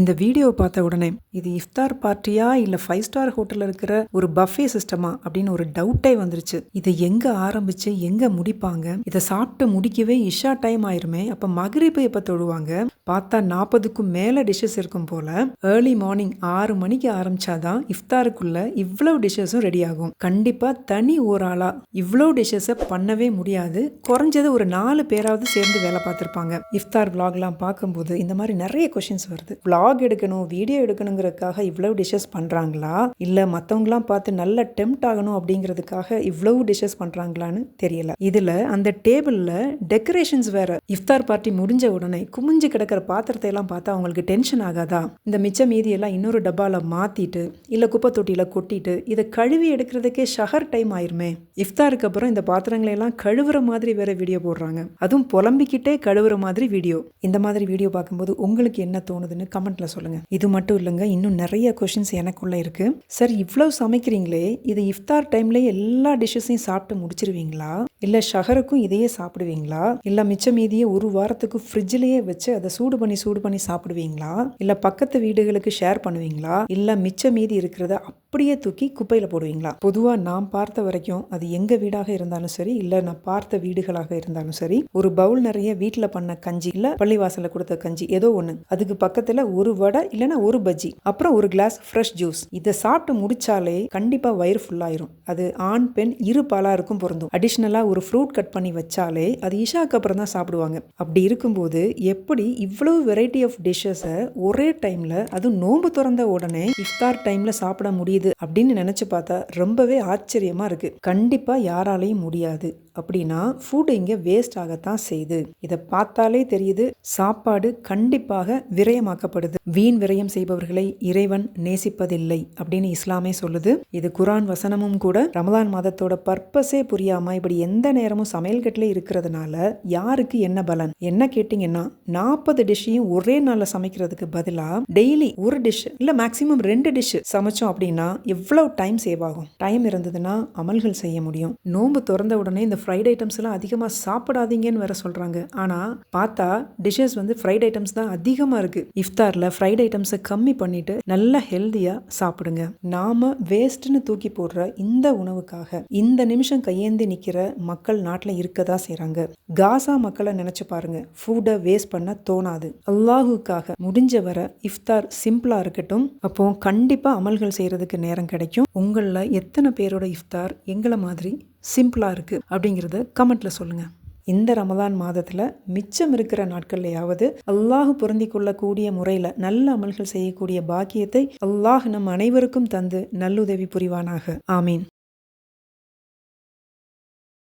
இந்த வீடியோ பார்த்த உடனே இது இஃப்தார் பார்ட்டியா இல்லை ஃபைவ் ஸ்டார் ஹோட்டலில் இருக்கிற ஒரு பஃபே சிஸ்டமா அப்படின்னு ஒரு டவுட்டே வந்துருச்சு. இதை எங்கே ஆரம்பிச்சு எங்கே முடிப்பாங்க? இதை சாப்பிட்டு முடிக்கவே இஷா டைம் ஆயிருமே. அப்போ மகரிப்பு எப்போ தொழுவாங்க? பார்த்தா நாற்பதுக்கும் மேலே டிஷ்ஷஸ் இருக்கும் போல. ஏர்லி மார்னிங் ஆறு மணிக்கு ஆரம்பிச்சாதான் இஃப்தாருக்குள்ள இவ்வளவு டிஷ்ஷஸும் ரெடி ஆகும். கண்டிப்பாக தனி ஒரு ஆளாக இவ்வளோ டிஷ்ஷஸை பண்ணவே முடியாது. குறைஞ்சது ஒரு நாலு பேராவது சேர்ந்து வேலை பார்த்துருப்பாங்க. இஃப்தார் விலாக்லாம் பார்க்கும்போது இந்த மாதிரி நிறைய கொஷின்ஸ் வருது. விலாக் எடுக்கணும் வீடியோ எடுக்கணுங்கிறதுக்காக இவ்வளவு டிஷ்ஷஸ் பண்ணுறாங்களா இல்லை மற்றவங்களாம் பார்த்து நல்ல டெம்ட் ஆகணும் அப்படிங்கிறதுக்காக இவ்வளவு டிஷ்ஷஸ் பண்ணுறாங்களான்னு தெரியல. இதில் அந்த டேபிளில் டெக்கரேஷன்ஸ் வேற. இஃப்தார் பார்ட்டி முடிஞ்ச உடனே குமிஞ்சு கிடக்கிற பாத்திரத்தை எல்லாம் பார்த்தா அவங்களுக்கு டென்ஷன் ஆகாதா? இந்த மிச்ச மீதி எல்லாம் இன்னொரு டப்பாவில் மாற்றிட்டு இல்லை குப்பை தொட்டியில் கொட்டிட்டு இதை கழுவி எடுக்கிறதுக்கே ஷஹர் டைம் ஆயிருமே. இஃப்தாருக்கு அப்புறம் இந்த பாத்திரங்களை எல்லாம் கழுவுற மாதிரி வேற வீடியோ போடுறாங்க. அதுவும் புலம்பிக்கிட்டே கழுவுற மாதிரி வீடியோ இந்த மாதிரி வீடியோ பார்க்கும்போது உங்களுக்கு என்ன தோணுதுன்னு கமெண்ட் கமெண்ட்ல சொல்லுங்க. இது மட்டும் இல்லைங்க இன்னும் நிறைய கொஷின்ஸ் எனக்குள்ள இருக்கு. சார் இவ்வளவு சமைக்கிறீங்களே இது இஃப்தார் டைம்ல எல்லா டிஷ்ஷஸையும் சாப்பிட்டு முடிச்சிருவீங்களா? இல்ல ஷஹருக்கும் இதையே சாப்பிடுவீங்களா? இல்ல மிச்ச மீதியே ஒரு வாரத்துக்கு ஃப்ரிட்ஜ்லயே வச்சு அதை சூடு பண்ணி சூடு பண்ணி சாப்பிடுவீங்களா? இல்ல பக்கத்து வீடுகளுக்கு ஷேர் பண்ணுவீங்களா? இல்ல மிச்ச மீதி இருக்கிறத அப்படியே தூக்கி குப்பையில் போடுவீங்களா? பொதுவாக நான் பார்த்த வரைக்கும் அது எங்கள் வீடாக இருந்தாலும் சரி இல்லை நான் பார்த்த வீடுகளாக இருந்தாலும் சரி ஒரு பவுல் நிறைய வீட்டில் பண்ண கஞ்சி இல்லை பள்ளிவாசலில் கொடுத்த கஞ்சி ஏதோ ஒன்று அதுக்கு பக்கத்தில் ஒரு வடை இல்லைன்னா ஒரு பஜ்ஜி அப்புறம் ஒரு கிளாஸ் ஃப்ரெஷ் ஜூஸ் இதை சாப்பிட்டு முடிச்சாலே கண்டிப்பாக வயிறு ஃபுல்லாயிரும் அது ஆண் பெண் இரு பாலாருக்கும் பொருந்தும். அடிஷ்னலாக ஒரு ஃப்ரூட் கட் பண்ணி வச்சாலே அது இஷாக்கு அப்புறம் தான் சாப்பிடுவாங்க. அப்படி இருக்கும்போது எப்படி இவ்வளவு வெரைட்டி ஆஃப் டிஷ்ஷஸை ஒரே டைமில் அதுவும் நோன்பு திறந்த உடனே இஃப்தார் டைமில் சாப்பிட முடியுது? அப்படின்னு நினச்சி பார்த்தா ரொம்பவே ஆச்சரியமாக இருக்குது கண்டிப்பாக யாராலையும் முடியாது. அப்படின்னா ஃபுட் இங்கே வேஸ்ட் ஆகத்தான் செய்யுது. இதை பார்த்தாலே தெரியுது சாப்பாடு கண்டிப்பாக விரயமாக்கப்படுது. வீண் விரயம் செய்பவர்களை இறைவன் நேசிப்பதில்லை அப்படின்னு இஸ்லாமே சொல்லுது. இது குரான் வசனமும் கூட ரமதான் மாதத்தோட பர்பஸே புரியாம இப்படி எந்த நேரமும் சமையல் கட்டிலே இருக்கிறதுனால யாருக்கு என்ன பலன்? என்ன கேட்டீங்கன்னா நாற்பது டிஷ்ஷையும் ஒரே நாளில் சமைக்கிறதுக்கு பதிலாக டெய்லி ஒரு டிஷ் இல்லை மேக்ஸிமம் ரெண்டு டிஷ் சமைச்சோம் அப்படின்னா எவ்வளோ டைம் சேவ் ஆகும்? டைம் இருந்ததுன்னா அமல்கள் செய்ய முடியும். நோன்பு திறந்த உடனே இந்த ஃப்ரைட் ஐட்டம்ஸ் எல்லாம் அதிகமாக சாப்பிடாதீங்கன்னு வேற சொல்கிறாங்க ஆனால் பார்த்தா டிஷ்ஷஸ் வந்து ஃப்ரைட் ஐட்டம்ஸ் தான் அதிகமாக இருக்குது இஃப்தாரில் ஃப்ரைட் ஐட்டம்ஸை கம்மி பண்ணிட்டு நல்லா ஹெல்த்தியாக சாப்பிடுங்க. நாம் வேஸ்ட்னு தூக்கி போடுற இந்த உணவுக்காக இந்த நிமிஷம் கையேந்தி நிற்கிற மக்கள் நாட்டில் இருக்க தான் செய்கிறாங்க காசா மக்களை நினச்சி பாருங்க. ஃபுட்டை வேஸ்ட் பண்ண தோணாது. அல்லாஹுக்காக முடிஞ்ச வர இஃப்தார் சிம்பிளாக இருக்கட்டும். அப்போ கண்டிப்பாக அமல்கள் செய்கிறதுக்கு நேரம் கிடைக்கும். உங்களில் எத்தனை பேரோட இஃப்தார் எங்களை மாதிரி சிம்பிளாக இருக்குது அப்படிங்கிறத கமெண்ட்டில் சொல்லுங்கள் இந்த ரமதான் மாதத்தில் மிச்சம் இருக்கிற நாட்கள்லையாவது அல்லாஹ் பொருந்தி கொள்ளக்கூடிய முறையில் நல்ல அமல்கள் செய்யக்கூடிய பாக்கியத்தை அல்லாஹ் நம் அனைவருக்கும் தந்து நல்லுதவி புரிவானாக. ஆமீன்.